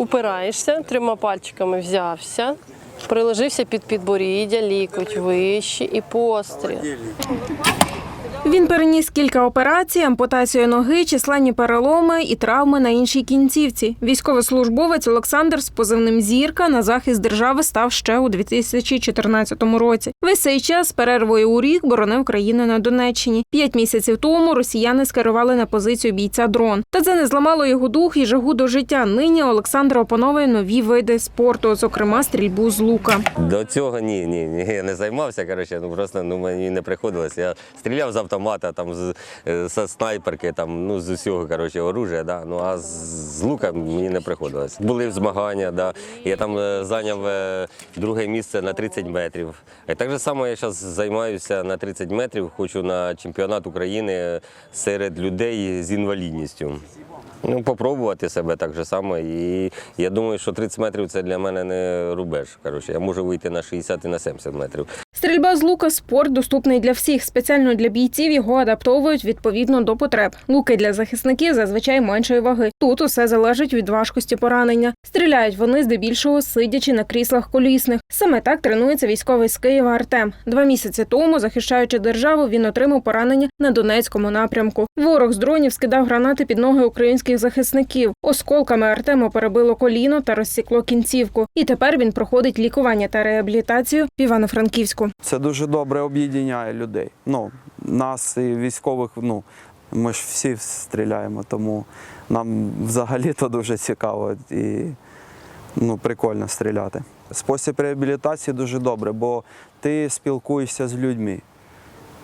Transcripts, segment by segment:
упираєшся, трьома пальчиками взявся, приложився під підборіддя, лікоть вище і постріл. Він переніс кілька операцій, ампутацію ноги, численні переломи і травми на іншій кінцівці. Військовослужбовець Олександр з позивним Зірка на захист держави став ще у 2014 році. Весь цей час перервою у рік боронив країну на Донеччині. П'ять місяців тому росіяни скерували на позицію бійця дрон. Та це не зламало його дух і жагу до життя. Нині Олександр опановує нові види спорту, зокрема стрільбу з лука. До цього ні, ні, ні, я не займався. Коротше, ну просто ну мені не приходилось. Я стріляв з автомата, там з, е, з снайперки, там ну з усього коротше, оружия, да. Ну а з, з лука мені не приходилось. Були змагання, да. Я там е, зайняв е, друге місце на 30 метрів. І так же само я зараз займаюся на 30 метрів. Хочу на чемпіонат України серед людей з інвалідністю. Ну, попробувати себе так же само. І я думаю, що 30 метрів це для мене не рубеж. Коротше, я можу вийти на 60 і на 70 метрів. Стрільба з лука спорт доступний для всіх. Спеціально для бійців його адаптовують відповідно до потреб. Луки для захисників зазвичай меншої ваги. Тут усе залежить від важкості поранення. Стріляють вони здебільшого сидячи на кріслах колісних. Саме так тренується військовий з Києва Артем. Два місяці тому, захищаючи державу, він отримав поранення на Донецькому напрямку. Ворог з дронів скидав гранати під ноги українських захисників. Осколками Артему перебило коліно та розсікло кінцівку. І тепер він проходить лікування та реабілітацію в Івано-Франківську. Це дуже добре об'єднає людей. Ну, нас і військових, ну, ми ж всі стріляємо, тому нам взагалі то дуже цікаво і ну, прикольно стріляти. Спосіб реабілітації дуже добре, бо ти спілкуєшся з людьми.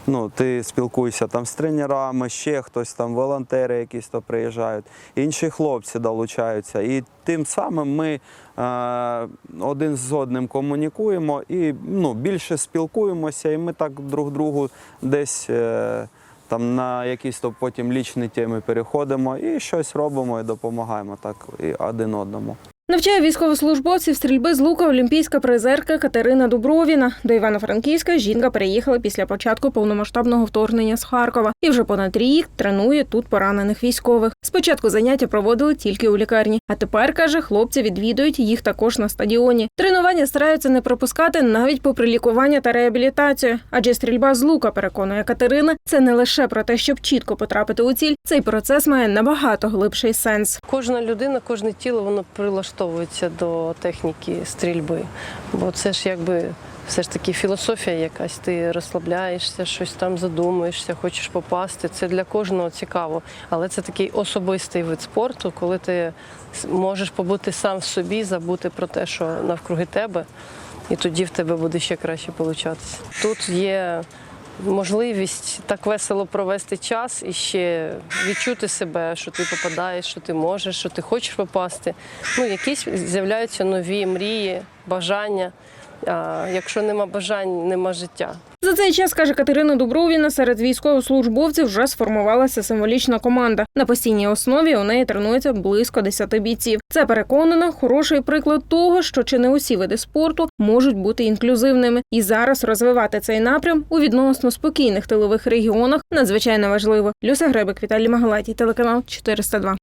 Ну, ти спілкуєшся там з тренерами, ще хтось там, волонтери якісь то приїжджають, інші хлопці долучаються. І тим самим ми е, один з одним комунікуємо і ну, більше спілкуємося, і ми так друг другу десь е, там на якісь то потім лічні теми переходимо і щось робимо і допомагаємо так і один одному. Навчає військовослужбовців стрільби з лука олімпійська призерка Катерина Дубровіна. До Івано-Франківська жінка переїхала після початку повномасштабного вторгнення з Харкова і вже понад рік тренує тут поранених військових. Спочатку заняття проводили тільки у лікарні, а тепер каже, хлопці відвідують їх також на стадіоні. Тренування стараються не пропускати навіть попри лікування та реабілітацію. Адже стрільба з лука, переконує Катерина, це не лише про те, щоб чітко потрапити у ціль. Цей процес має набагато глибший сенс. Кожна людина, кожне тіло воно прилаштовується до техніки стрільби. Бо це ж якби все ж таки філософія якась. Ти розслабляєшся, щось там задумуєшся, хочеш попасти. Це для кожного цікаво. Але це такий особистий вид спорту, коли ти можеш побути сам в собі, забути про те, що навкруги тебе, і тоді в тебе буде ще краще получатися. Тут є можливість так весело провести час і ще відчути себе, що ти попадаєш, що ти можеш, що ти хочеш попасти. Ну, якісь з'являються нові мрії, бажання. А якщо нема бажань, нема життя. За цей час, каже Катерина Дубровіна, серед військовослужбовців вже сформувалася символічна команда. На постійній основі у неї тренується близько 10 бійців. Це переконана хороший приклад того, що чи не усі види спорту можуть бути інклюзивними. І зараз розвивати цей напрям у відносно спокійних тилових регіонах надзвичайно важливо. Люся Гребик, Віталій Магалаті, телеканал 402.